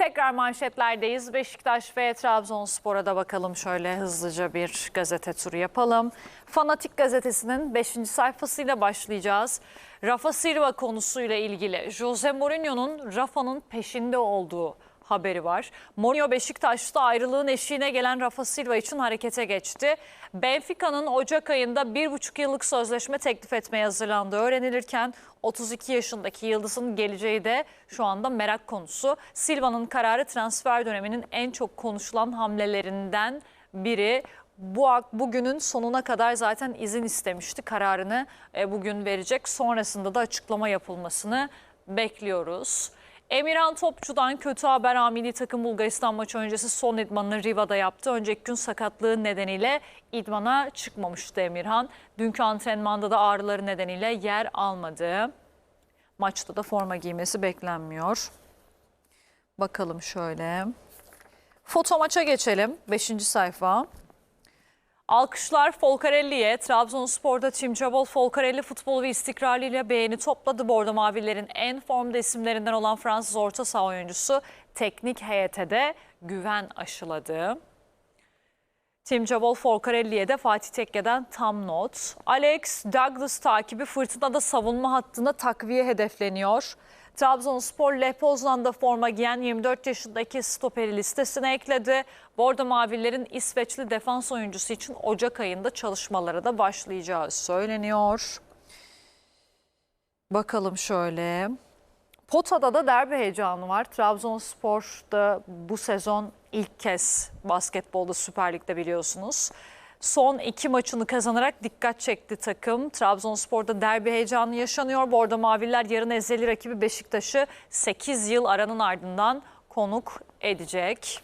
Tekrar manşetlerdeyiz. Beşiktaş ve Trabzonspor'a da bakalım şöyle hızlıca bir gazete turu yapalım. Fanatik gazetesinin 5. sayfasıyla başlayacağız. Rafa Silva konusuyla ilgili Jose Mourinho'nun Rafa'nın peşinde olduğu haberi var. Mourinho Beşiktaş'ta ayrılığın eşiğine gelen Rafa Silva için harekete geçti. Benfica'nın Ocak ayında 1,5 yıllık sözleşme teklif etmeye hazırlandığı öğrenilirken 32 yaşındaki Yıldız'ın geleceği de şu anda merak konusu. Silva'nın kararı transfer döneminin en çok konuşulan hamlelerinden biri. Bu bugünün sonuna kadar zaten izin istemişti. Kararını e, bugün verecek. Sonrasında da açıklama yapılmasını bekliyoruz. Emirhan Topçu'dan kötü haber Amili takım Bulgaristan maçı öncesi son idmanını Riva'da yaptı. Önceki gün sakatlığı nedeniyle idmana çıkmamıştı Emirhan. Dünkü antrenmanda da ağrıları nedeniyle yer almadı. Maçta da forma giymesi beklenmiyor. Bakalım şöyle. Foto maça geçelim. 5. sayfa. Alkışlar Folcarelli'ye. Trabzonspor'da Tim Cabol Folcarelli futbol ve istikrarıyla beğeni topladı. Bordo Mavilerin en formda isimlerinden olan Fransız orta saha oyuncusu teknik heyete de güven aşıladı. Tim Cabol Folcarelli'ye de Fatih Tekke'den tam not. Alex Douglas takibi fırtınada savunma hattına takviye hedefleniyor. Trabzonspor Lech Pozan'da forma giyen 24 yaşındaki stoperi listesine ekledi. Bordo Mavilerin İsveçli defans oyuncusu için Ocak ayında çalışmalara da başlayacağı söyleniyor. Bakalım şöyle. Pota'da da derbi heyecanı var. Trabzonspor'da bu sezon ilk kez basketbolda Süper Lig'de biliyorsunuz. Son iki maçını kazanarak dikkat çekti takım. Trabzonspor'da derbi heyecanı yaşanıyor. Bordo Maviler yarın ezeli rakibi Beşiktaş'ı 8 yıl aranın ardından konuk edecek.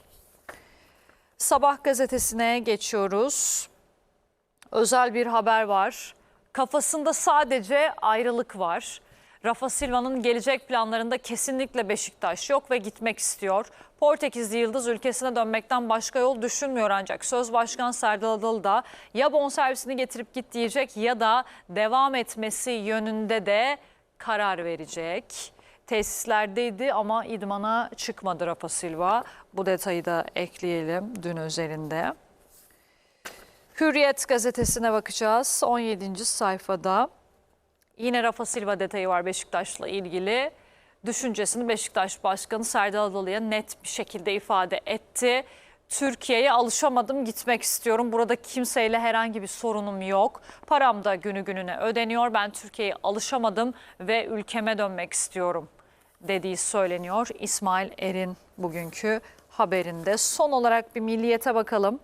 Sabah gazetesine geçiyoruz. Özel bir haber var. Kafasında sadece ayrılık var. Rafa Silva'nın gelecek planlarında kesinlikle Beşiktaş yok ve gitmek istiyor. Portekizli Yıldız ülkesine dönmekten başka yol düşünmüyor ancak söz başkan Serdal Adalı da ya bonservisini getirip git diyecek ya da devam etmesi yönünde de karar verecek. Tesislerdeydi ama idmana çıkmadı Rafa Silva. Bu detayı da ekleyelim dün özelinde. Hürriyet gazetesine bakacağız 17. sayfada. Yine Rafa Silva detayı var Beşiktaş'la ilgili. Düşüncesini Beşiktaş Başkanı Serdal Adalı'ya net bir şekilde ifade etti. Türkiye'ye alışamadım gitmek istiyorum. Burada kimseyle herhangi bir sorunum yok. Param da günü gününe ödeniyor. Ben Türkiye'ye alışamadım ve ülkeme dönmek istiyorum dediği söyleniyor. İsmail Er'in bugünkü haberinde. Son olarak bir milliyete bakalım.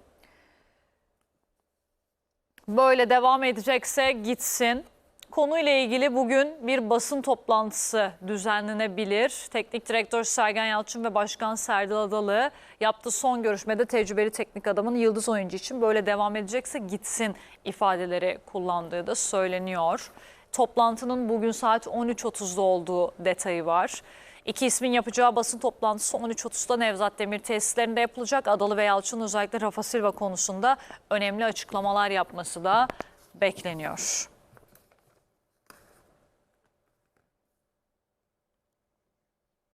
Böyle devam edecekse gitsin. Konuyla ilgili bugün bir basın toplantısı düzenlenebilir. Teknik direktör Sergen Yalçın ve Başkan Serdal Adalı yaptığı son görüşmede tecrübeli teknik adamın yıldız oyuncu için böyle devam edecekse gitsin ifadeleri kullandığı da söyleniyor. Toplantının bugün saat 13.30'da olduğu detayı var. İki ismin yapacağı basın toplantısı 13.30'da Nevzat Demir tesislerinde yapılacak. Adalı ve Yalçın özellikle Rafa Silva konusunda önemli açıklamalar yapması da bekleniyor.